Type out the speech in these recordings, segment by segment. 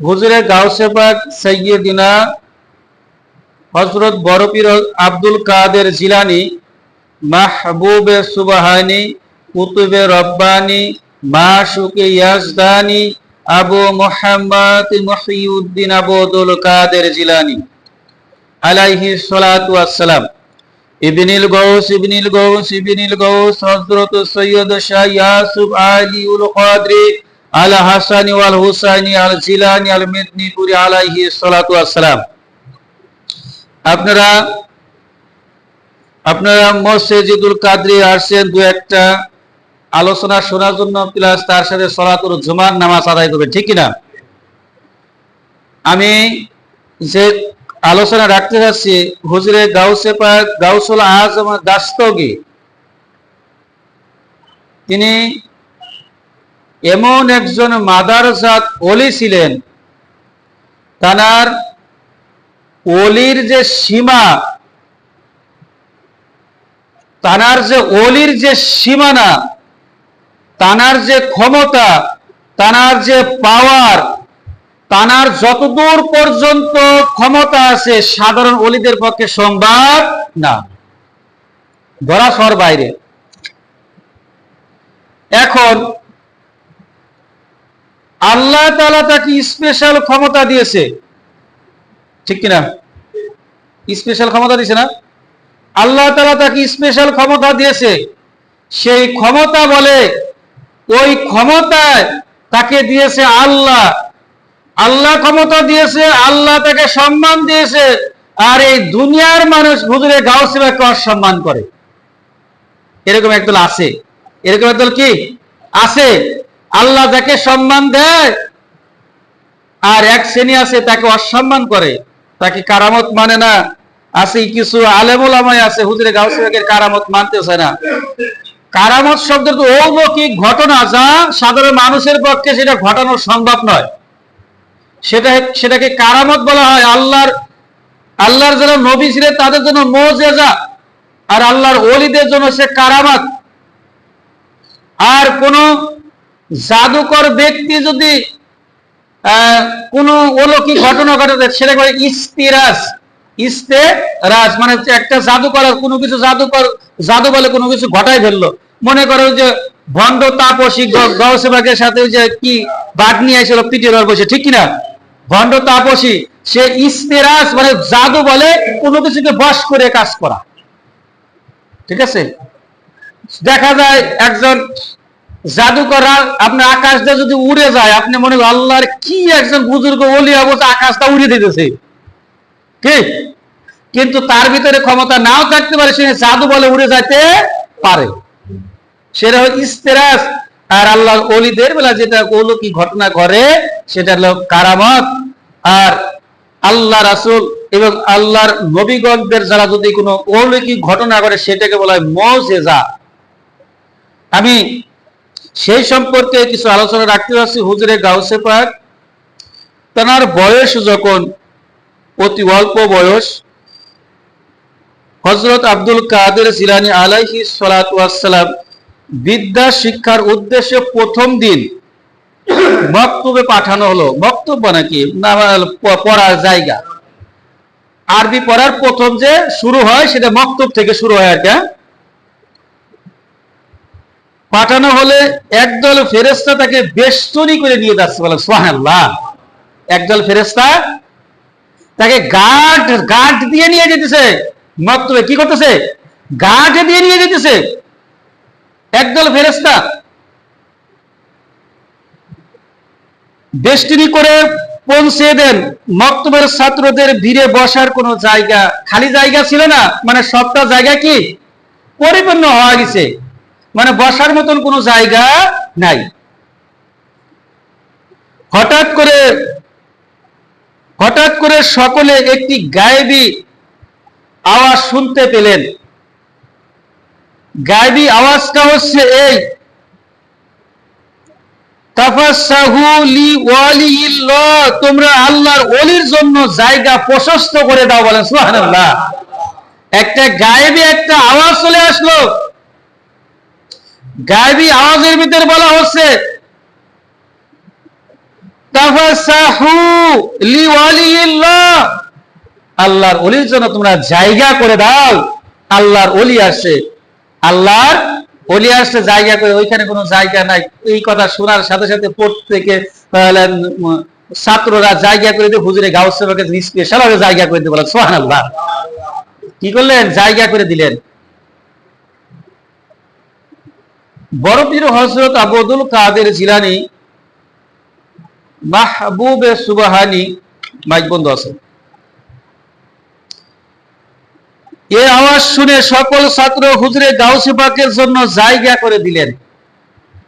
হুজুরে গাউসে পাক সৈয়দিনা হজরত বরপীর আব্দুল কাদের জিলানি, মাহবুবে সুবাহানি, কুতুবে রব্বানি, মাশুকে ইয়াজদানি, আবু মোহাম্মদ মহিউদ্দিন আবুদুল কাদের জিলানি। আলাইহি সালাতু আসসালাম ইবনিল গৌস ইবনিল গৌস ইবনিল গৌস হযরত সৈয়দ শাহ ইয়াসুফ আলীউল কাদরি আল হাসানি ওয়াল হুসাইনি আল জিলানি, আল মেদিনীপুরি আলাইহি সালাতু আসসালাম আপনারা আপনারা মসজিদুল কাদরি আসছেন দু একটা আলোচনা শোনার জন্য, প্লাস তার সাথে সলাতুল জুমার নামাজ আদায় করবেন, ঠিক কিনা? আমি যে আলোচনা রাখতে যাচ্ছি, হুজুরে গাউসে পাক, গাউসুল আজম দাস্তগি, তিনি এমন একজন মাদারসাদ ওলি ছিলেন, তানার ওলির যে সীমা, তানার যে ওলির যে সীমানা, তানার যে ক্ষমতা, তানার যে পাওয়ার, তানার যতদূর পর্যন্ত ক্ষমতা আছে, সাধারণ অলিদের পক্ষে সম্ভব না। ধরাশর বাইরে। এখন আল্লাহ তালা তাকে স্পেশাল ক্ষমতা দিয়েছে। ঠিক কিনা? স্পেশাল ক্ষমতা দিয়েছে না? আল্লাহ তালা তাকে স্পেশাল ক্ষমতা দিয়েছে। সেই ক্ষমতা বলে, ওই ক্ষমতায় তাকে দিয়েছে আল্লাহ। আল্লাহ ক্ষমতা দিয়েছে, আল্লাহ তাকে সম্মান দিয়েছে। আর এই দুনিয়ার মানুষ হুজুরে গাও সেবাকে অসম্মান করে? এরকম একদল আছে। এরকম একদল কি? আছে। আল্লাহ যাকে সম্মান দেয়, আর এক শ্রেণি আছে তাকে অসম্মান করে, তাকে কারামত মানে না। আছে কিছু আলেমুল আমায় আছে, হুজুরে গাও সেবাকের কারামত মানতেছে না। কারামত শব্দ তো অলৌকিক ঘটনা যা সাধারণ মানুষের পক্ষে সেটা ঘটানো সম্ভব নয়। সেটা সেটাকে কারামত বলা হয়। আল্লাহর আল্লাহর যারা নবী ছিলেন তাদের জন্য মোজেজা, আর আল্লাহর অলিদের জন্য সে কারামাত। আর কোন জাদুকর ব্যক্তি যদি কোন অলৌকিক ঘটনা ঘটে সেটা করে ইস্তিরাজ। ইস্তে রাজ মানে একটা জাদুকর কোনো কিছু জাদুকর, জাদু বলে কোনো কিছু ঘটাই ফেলল। মনে করো যে ভণ্ড তাপসী গৌসেবাগের সাথে যে কি বাঘ নিয়ে এসেছিল পিটিয়ে বসে ঠিক কিনা? ভণ্ড তাপসী, সে ইস্তেরাজ মানে জাদু বলে কোনো কিছুকে বশ করে কাজ করা। ঠিক আছে? দেখা যায় একজন জাদুকরা আপনার আকাশটা যদি উড়ে যায়, আপনি মনে করেন আল্লাহর কি একজন বুজুর্গ অলি অবস্থা আকাশটা উড়ে দিতেছে। ঠিক কিন্তু তার ভিতরে ক্ষমতা নাও থাকতে পারে, সে জাদু বলে উড়ে যাইতে পারে। সেটা হল ইস্তেরাজ, আর আল্লাহ অলিদের বেলা যেটা কি ঘটনা করে সেটা হলো কারামত। আর আল্লাহ রাসুল এবং আল্লাহর নবীগণদের যারা যদি কোনো অলৌকিক ঘটনা করে সেটাকে বলা হয় মজেজা। আমি সেই সম্পর্কে কিছু আলোচনা রাখতে পারছি হুজুরে গাউসে পাক। তার বয়স যখন অতি অল্প বয়স হজরত আব্দুল কাদের সিলানি আলাইহি সালাম বিদ্যা শিক্ষার উদ্দেশ্যে প্রথম দিন বক্তব্যে পাঠানো হলো। বক্তব্য নাকি? না পড়ার জায়গা। আরবি পড়ার প্রথম যে শুরু হয়, সেটা মক্তব থেকে শুরু হয় একটা পাঠানো হলে একদল ফেরেস্তা তাকে বেষ্টনী করে নিয়ে যাচ্ছে বলে সোহান্লাহ একদল ফেরেস্তা তাকে গার্ড গার্ড দিয়ে নিয়ে যেতেছে। মক্তবে কি করতেছে? গার্ড দিয়ে নিয়ে যেতেছে। একদল ফেরেস্তা বেষ্টনী করে পৌঁছে দেন। মক্তবের ছাত্রদের ভিড়ে বসার কোন জায়গা, খালি জায়গা ছিল না? মানে সবটা জায়গা কি? পরিপূর্ণ হওয়া গেছে। মানে বসার মতন কোনো জায়গা নাই। হঠাৎ করে হঠাৎ করে সকলে একটি গায়েবী আওয়াজ শুনতে পেলেন। গায়েবী আওয়াজটা হচ্ছে এই। তোমরা আল্লাহর অলির জন্য জায়গা প্রশস্ত করে দাও বলেন সুহানাল্লাহ একটা গায়েবি একটা আওয়াজ চলে আসলো। গায়েবী আওয়াজের ভিতরে বলা হচ্ছে আল্লাহর ওলির জন্য তোমরা জায়গা করে দাও, আল্লাহর ওলি আসে। আল্লাহর ওলি আসছে জায়গা করে, ওইখানে কোনো জায়গা নাই। এই কথা শোনার সাথে সাথে প্রত্যেকে ছাত্ররা জায়গা করে দিয়ে হুজুরে গাউসেবাকে স্পেশাল জায়গা করে দিয়ে বলেন সোহান আল্লাহ কি করলেন? জায়গা করে দিলেন। বড় পীর হজরত আবুদুল কাদের জিলানি মাহবুবে সুবাহানি মাইক বন্ধ আছে। এ আওয়াজ শুনে সকল ছাত্র হুজরে গাউসে পাকের জন্য জায়গা করে দিলেন।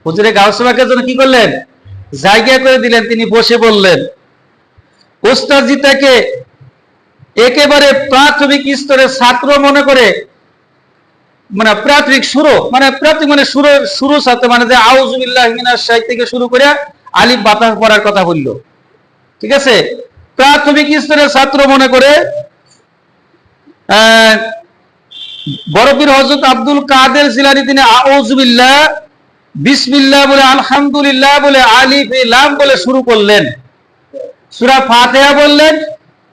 হুজুরে গাউসে পাকের জন্য কি করলেন? জায়গা করে দিলেন, তিনি বসে বললেন ওস্তাদজি তাকে একেবারে প্রাথমিক স্তরে ছাত্র মনে করে মানে প্রাথমিক শুরু মানে প্রাথমিক মানে শুরু শুরু সাথে মানে যে আউজুবিল্লাহ মিনাশ শাইখ থেকে শুরু করে আলিফ বাতাস পড়ার কথা বলল। ঠিক আছে? প্রাথমিক স্তরের ছাত্র মনে করে বরফির হজরত আব্দুল কাদের জিলানি তিনি আউজুবিল্লাহ বিসমিল্লাহ বলে আলহামদুলিল্লাহ বলে আলিফ লাম বলে শুরু করলেন। সূরা ফাতিহা বললেন,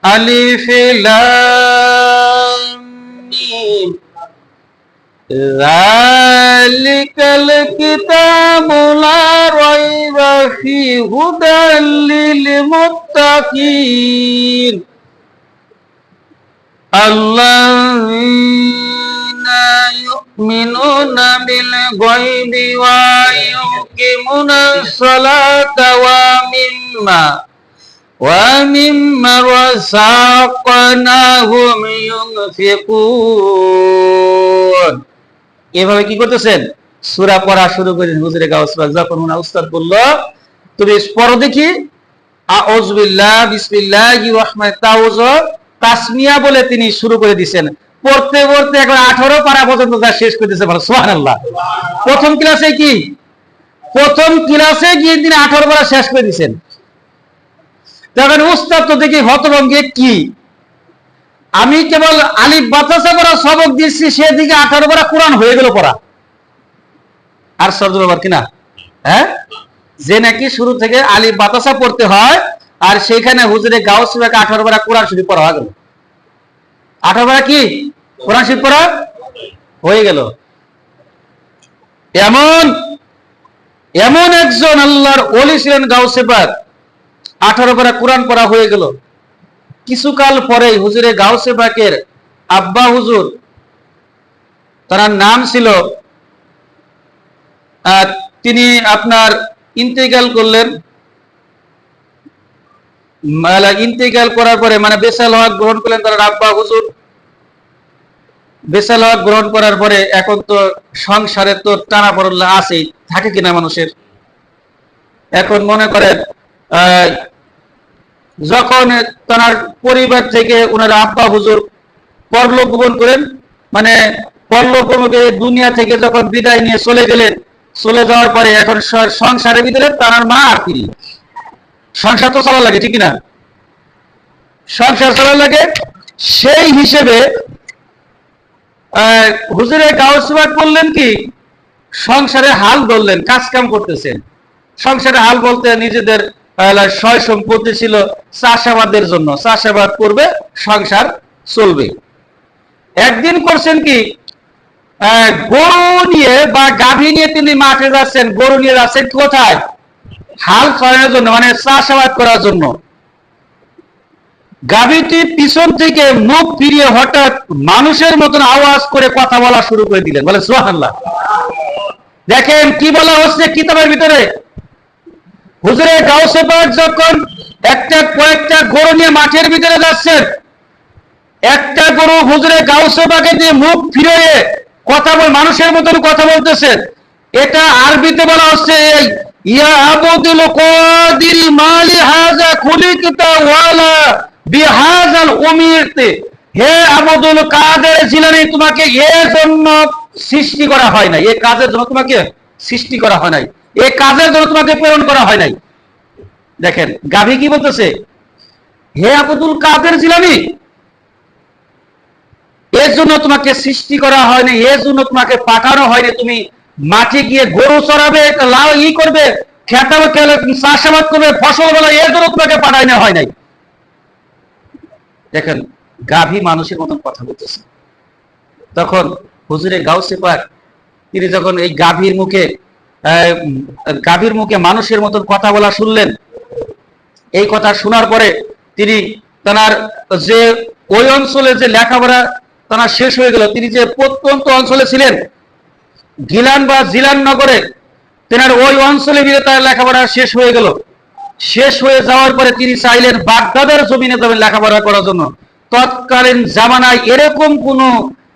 আলিফ লাম। ذلك الكتاب لا ريب فيه هدى للمتقين الذين يؤمنون بالغيب ويقيمون الصلاة ومما ومما رزقناهم ينفقون এভাবে কি করতেছেন? সূরা পড়া শুরু করেন হুজুরে গাউসবাগ যখন উনা উস্তাদ বলল, তুমি পড়ো দেখি। তাউজ বলে তিনি শুরু করে দিয়েছেন পড়তে পড়তে এখন 18 পারা পর্যন্ত যা শেষ করে বলো, সুবহানাল্লাহ। প্রথম ক্লাসে কি? প্রথম ক্লাসে গিয়ে তিনি 18 পারা শেষ করে দিয়েছেন তখন উস্তাদ তো দেখি হতভঙ্গে কি? আমি কেবল আলিফ বাতাসা পড়া সবক দিচ্ছি সেদিকে আঠারো পড়া কোরআন হয়ে গেল পড়া। আর সর্দ ব্যাপার কিনা? হ্যাঁ? যে নাকি শুরু থেকে আলিফ বাতাসা পড়তে হয়, আর সেখানে হুজুরে গাও শিবাকে আঠারো পড়া কোরআন শরীফ পড়া হয়ে গেল। আঠারো পড়া কি? কোরআন শরীফ পড়া হয়ে গেল। এমন এমন একজন আল্লাহর ওলি ছিলেন গাউসে পাক আঠারো পারা কোরআন পড়া হয়ে গেল। কিছুকাল পরে হুজুরে গাউসে পাকের আব্বা হুজুর তার নাম ছিল তিনি আপনার ইন্তেকাল করলেন। ইন্তেকাল করার পরে মানে বেসাল হক গ্রহণ করলেন তার আব্বা হুজুর। বেসাল হক গ্রহণ করার পরে এখন তো সংসারে তো টানা পড়লা আছেই থাকে কিনা মানুষের? এখন মনে করেন আহ, যখন তার পরিবার থেকে ওনার আব্বা হুজুর পরলোক গমন করেন মানে পরলোক দুনিয়া থেকে যখন বিদায় নিয়ে চলে গেলেন, চলে যাওয়ার পরে এখন সংসারের ভিতরে তার মা আর তিনি। সংসার তো চলা লাগে, ঠিক না সংসার চলা লাগে, সেই হিসেবে হুজুরে গাউসবাদ বললেন কি, সংসারে হাল ধরলেন কাজ কাম করতেছেন। সংসারে হাল বলতে নিজেদের সয় সম্পত্তি ছিল চাষাবাদের জন্য। চাষাবাদ করবে, সংসার চলবে। একদিন করছেন কি? গরু নিয়ে বা গাভী নিয়ে তিনি মাঠে যাচ্ছেন, গরু নিয়ে যাচ্ছেন কোথায়? হাল করার জন্য মানে চাষাবাদ করার জন্য। গাভীটি পিছন থেকে মুখ ফিরিয়ে হঠাৎ মানুষের মতন আওয়াজ করে কথা বলা শুরু করে দিলেন। বলে সোহান্লাহ দেখেন কি বলা হচ্ছে কিতাবের ভিতরে? হুজুরে গাউসে পাক যখন একটা কয়েকটা গরু নিয়ে মাঠের ভিতরে যাচ্ছেন একটা গরু হুজুরে গাউসে পাকে দিয়ে মুখ ফিরে কথা বল, মানুষের মতন কথা বলতেছেন এটা আরবিতে বলা হচ্ছে এই, ইয়া আবুদুল কাদিল মালি হাজা খুলিকতা ওয়ালা বিহাজাল উমিরতে। হে আবুদুল কাদের জিলানি, তোমাকে এর জন্য সৃষ্টি করা হয় নাই। এই কাজের জন্য তোমাকে সৃষ্টি করা হয় নাই। এই কাজের জন্য তোমাকে প্রেরণ করা হয় নাই। দেখেন, গাভী কি বলতেছে? হে আবুদুল কাদের জিলানি, এর জন্য তোমাকে সৃষ্টি করা হয়নি, এর জন্য তোমাকে পাঠানো হয়নি। তুমি মাঠে গিয়ে গরু চড়াবে লাউ ই করবে, খেতাবে, খেলে চাষাবাদ করবে, ফসল বলে এর জন্য তোমাকে পাঠায় না হয় নাই। দেখেন, গাভী মানুষের মতন কথা বলতেছে। তখন হুজুরে গাউসে পাক, তিনি যখন এই গাভীর মুখে গাভীর মুখে মানুষের মতন কথা বলা শুনলেন। এই কথা শোনার পরে তিনি তার যে ওই অঞ্চলে যে লেখাপড়া তার শেষ হয়ে গেল, তিনি যে প্রত্যন্ত অঞ্চলে ছিলেন, গিলান বা জিলান নগরে তেনার ওই অঞ্চলে গিয়ে তার লেখাপড়া শেষ হয়ে গেল। শেষ হয়ে যাওয়ার পরে তিনি চাইলেন বাগদাদের জমিনে যাবেন লেখাপড়া করার জন্য। তৎকালীন জামানায় এরকম কোন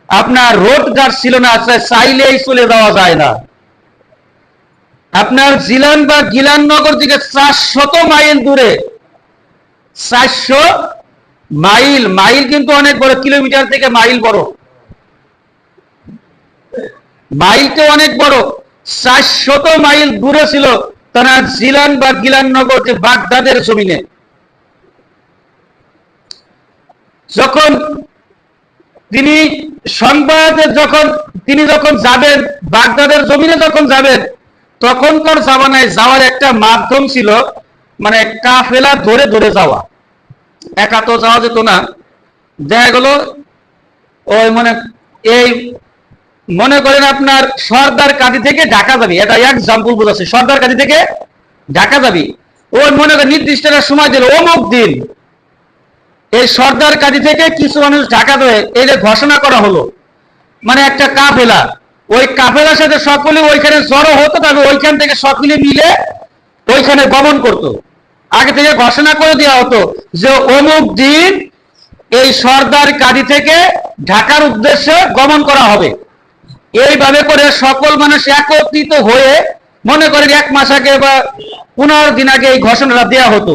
আপনার রোড গার্ড ছিল না চাইলেই চলে যাওয়া যায় না। আপনার জিলান বা গিলান নগর থেকে চারশত মাইল দূরে। চারশো মাইল মাইল কিন্তু অনেক বড়, কিলোমিটার থেকে মাইল বড়। মাইলটা অনেক বড়, চারশত মাইল দূরে ছিল তারা জিলান বা গিলান নগর যে বাগদাদের জমিনে। যখন তিনি সংবাদে যখন, তিনি যখন যাবেন, বাগদাদের জমিনে যখন যাবেন তখনকার জামানায় যাওয়ার একটা মাধ্যম ছিল মানে কাফেলা ধরে ধরে যাওয়া। একা তো যাওয়া যেত না। দেখা গেল, ওই মানে এই মনে করেন আপনার সর্দার কাজী থেকে ঢাকা যাবি। এটা এক্সাম্পল বোঝাচ্ছে। সর্দার কাজী থেকে ঢাকা যাবি। ওই মনে করেন নির্দিষ্ট একটা সময় দিল, অমুক দিন। এই সর্দার কাজী থেকে কিছু মানুষ ঢাকা দেবে এই যে ঘোষণা করা হলো। মানে একটা কাফেলা। ওই কাফেলার সাথে সকলে ওইখানে জড়ো হতো তবে ওইখান থেকে সকলে মিলে ওইখানে গমন করত। আগে থেকে ঘোষণা করে দেওয়া হতো যে অমুক দিন এই সর্দার কাজী থেকে ঢাকার উদ্দেশ্যে গমন করা হবে। এইভাবে করে সকল মানুষ একত্রিত হয়ে মনে করেন এক মাস আগে বা পনেরো দিন আগে এই ঘোষণাটা দেওয়া হতো।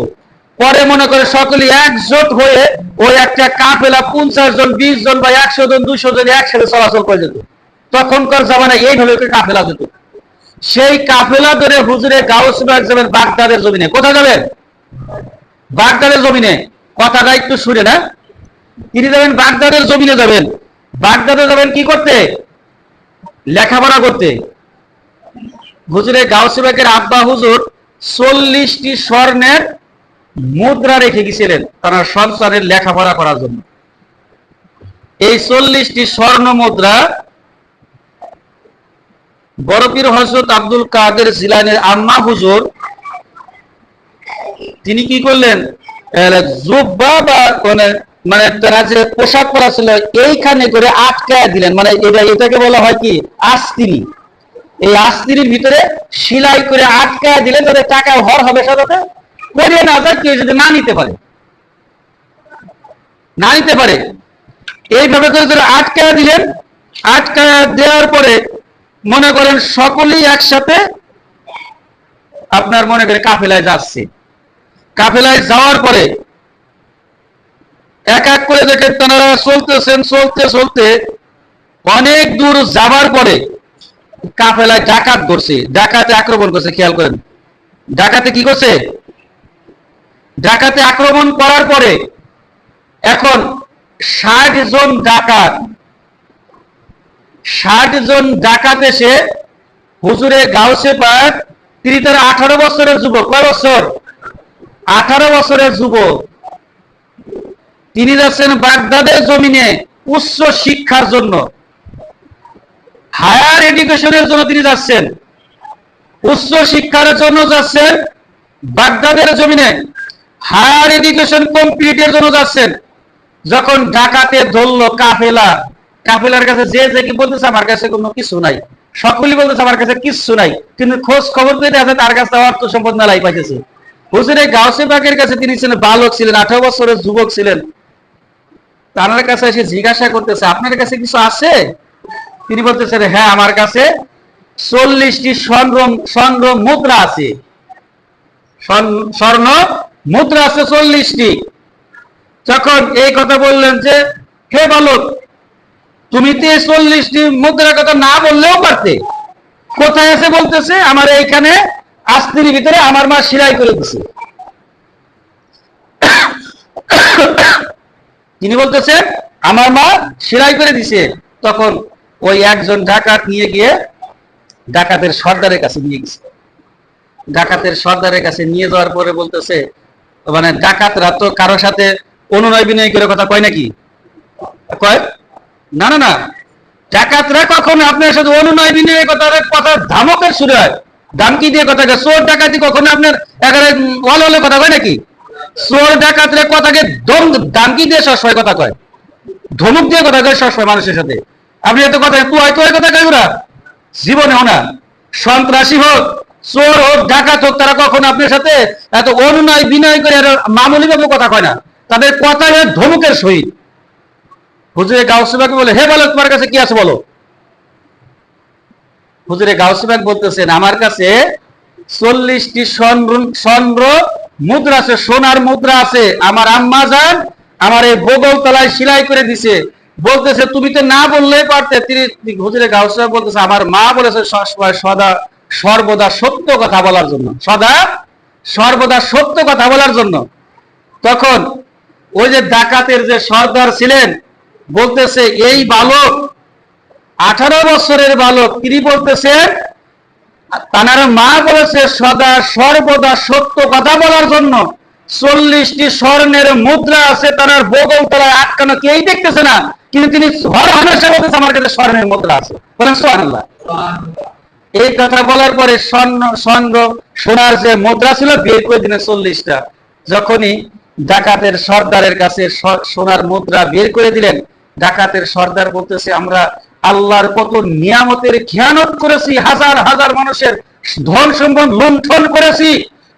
পরে মনে করে সকলে একজোট হয়ে ওই একটা কাফেলা পঞ্চাশ জন, বিশ জন বা একশো জন, দুশো জন একসাথে চলাচল করে যেত। তখনকার জামানায় এইভাবে কাফেলা যেত সেই কাফেলা ধরে হুজুরে গাউসবাগ যাবেন বাগদাদের জমিনে। কোথায় যাবেন? বাগদাদের জমিনে। কথাটা একটু শুনে না। তিনি যাবেন বাগদাদের জমিনে যাবেন। বাগদাদে যাবেন কি করতে? লেখাপড়া করতে। হুজুরে গাউসিবাগের আব্বা হুজুর চল্লিশটি স্বর্ণের মুদ্রা রেখে গেছিলেন তার সন্তানের লেখাপড়া করার জন্য। এই চল্লিশটি স্বর্ণ মুদ্রা বড়পীর হজরত আব্দুল কাদের জিলানের আম্মা হুজুর, তিনি কি করলেন? জুব্বা বা মানে তারা যে পোশাক পরা ছিল, এইখানে করে আটকায় দিলেন। মানে এটা, এটাকে বলা হয় কি? আস্তিরি। এই আস্তিরির ভিতরে সেলাই করে আটকায় দিলেন, তাদের টাকা হর হবে সাথে করে না যায় কেউ যদি না নিতে পারে। না নিতে পারে। এইভাবে করে করে আটকায় দিলেন। আটকায় দেওয়ার পরে মনে করেন সকলেই একসাথে আপনার মনে করে কাফেলায় যাচ্ছে। কাফেলায় যাওয়ার পরে এক এক করে দেখে তারা চলতেছেন, চলতে চলতে অনেক দূর যাবার পরে কাফেলায় ডাকাত করছে ডাকাতে আক্রমণ করছে, খেয়াল করেন। ডাকাতে কি করছে? ডাকাতে আক্রমণ করার পরে এখন ষাট জন ডাকাত ষাট জন ডাকাত এসে হুজুরে গাউসে পাক তিনি তার আঠারো বছরের যুবক। কয় বছর? আঠারো বছরের যুবক। তিনি যাচ্ছেন বাগদাদের জমিনে উচ্চ শিক্ষার জন্য। হায়ার এডুকেশনের জন্য তিনি যাচ্ছেন। উচ্চ শিক্ষার জন্য যাচ্ছেন বাগদাদের জমিনে। হায়ার এডুকেশন কমপ্লিটের জন্য যাচ্ছেন। যখন ঢাকাতে ধরল কাফেলা কাফেলার কাছে যে যে কি বলতেছে আমার কাছে কোনো কিছু নাই। সকলেই বলতেছে আমার কাছে কিছু নাই। কিন্তু খোঁজ খবর পেতে আছে তার কাছে অর্থ সম্পদ মেলাই পাইতেছে। হুজুরে গাউসে বাগের কাছে তিনি ছিলেন বালক ছিলেন, আঠারো বছরের যুবক ছিলেন। তার কাছে এসে জিজ্ঞাসা করতেছে, আপনার কাছে কিছু আছে? তিনি বলতেছেন হ্যাঁ আমার কাছে চল্লিশটি স্বর্ণ স্বর্ণ মুদ্রা আছে। স্বর্ণ মুদ্রা আছে চল্লিশটি। যখন এই কথা বললেন যে, হে বালক তুমি তো চল্লিশটি মুদ্রার কথা না বললেও পারতে। কোথায় আছে বলতেছে? আমার এইখানে আস্তির ভিতরে আমার মা সিলাই করে দিছে। তিনি বলতেছেন আমার মা সেলাই করে দিছে। তখন ওই একজন ডাকাত নিয়ে গিয়ে ডাকাতের সর্দারের কাছে নিয়ে গেছে। ডাকাতের সর্দারের কাছে নিয়ে যাওয়ার পরে বলতেছে মানে ডাকাতরা তো কারোর সাথে অনুনয় বিনয় করে কথা কয় নাকি? কয়? না না না। ডাকাতরা কখনো আপনার সাথে অনুনয় বিনয় কথা কথা ধামকের শুরু হয়। দামকি দিয়ে কথা চোর ডাকাতি কখনো আপনার একেবারে ওয়াল ওয়ালে কথা কয় নাকি? চোর ডাকাতরা কথাকে দম দামকি দিয়ে সবসময় কথা কয়। ধমক দিয়ে কথা কয় সবসময় মানুষের সাথে। আপনি এত কথা তুই তুই কথা কয় ওরা? জীবনে না। সন্ত্রাসী হোক, চোর হোক, ডাকাত হোক, তারা কখনো আপনার সাথে এত অনুনয় বিনয় করে মামুলি ভাবে কথা কয় না। তাদের কথা ধমকের সহিত। হুজুরে গাউসিবাকে বলে, হে বলো, তোমার কাছে কি আছে বলো? হুজুরে গাউসিবাক বলতেছেন, আমার কাছে চল্লিশটি স্বর্ণ মুদ্রা আছে, সোনার মুদ্রা আছে। আমার আম্মা যান, আমার এই বগল তলায় সিলাই করে দিছে। বলতেছে, তুমি তো না বললেই পারতে। তিনি হুজুরে গাউসিবাক বলতেছে, আমার মা বলেছে সবসময় সদা, সর্বদা সত্য কথা বলার জন্য। সদা, সর্বদা সত্য কথা বলার জন্য। তখন ওই যে ডাকাতের যে সর্দার ছিলেন বলতেছে, এই বালক, আঠারো বছরের বালক। তিনি বলতেছেন তানার মা বলেছে, সদা সর্বদা সত্য কথা বলার জন্য চল্লিশটি স্বর্ণের মুদ্রা আছে, তার বগল তলায় আটকানো কেউ দেখতেছে না, কিন্তু তিনি হর হামেশা বলতেছে, আমার কাছে স্বর্ণের মুদ্রা আছে। এই কথা বলার পরে স্বর্ণ স্বর্ণ সোনার যে মুদ্রা ছিল, বের করে দিলেন চল্লিশটা। যখনই ডাকাতের সর্দারের কাছে সোনার মুদ্রা বের করে দিলেন। ডাকাতের সর্দার বলতেছে, আমরা আল্লাহর কত নিয়ামতের খেয়ানত করেছি, হাজার হাজার মানুষের ধন সম্পদ লুণ্ঠন করেছি,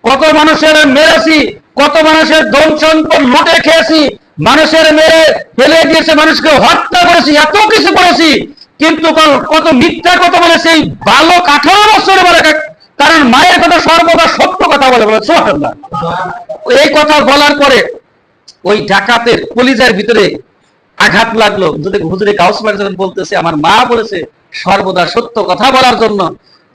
কত মানুষের মেরেছি, কত মানুষের ধন সম্পদ লুটে খেয়েছি, মানুষের মেরে ফেলে দিয়েছে, মানুষকে হত্যা করেছি, এত কিছু করেছি, কিন্তু কত মিথ্যা কথা বলে সেই বালক আঠারো বছর বলে কারণ মায়ের কথা সর্বদা সত্য কথা বলে এই কথা বলার পরে ওই ডাকাতের কলিজার ভিতরে আঘাত লাগল। যদি হুজুরে কাউসমার যখন বলতেছে, আমার মা বলেছে সর্বদা সত্য কথা বলার জন্য,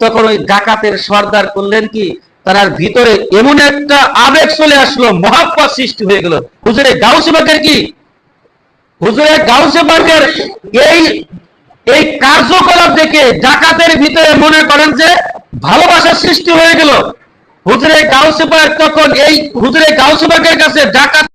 তখন ওই ডাকাতের সর্দার করলেন কি, তার ভিতরে এমন একটা আবেগ চলে আসলো, মহাব্বত সৃষ্টি হয়ে গেল। হুজুরে গাউসবাগের কি? হুজুরে গাউসবাগের এই এই কার্যকলাপ দেখে জাকাতের ভিতরে মনে করেন যে ভালোবাসার সৃষ্টি হয়ে গেল। হুজুরে গাউসেবাগ তখন এই হুজুরে গাউসেবাগের কাছে ডাকাত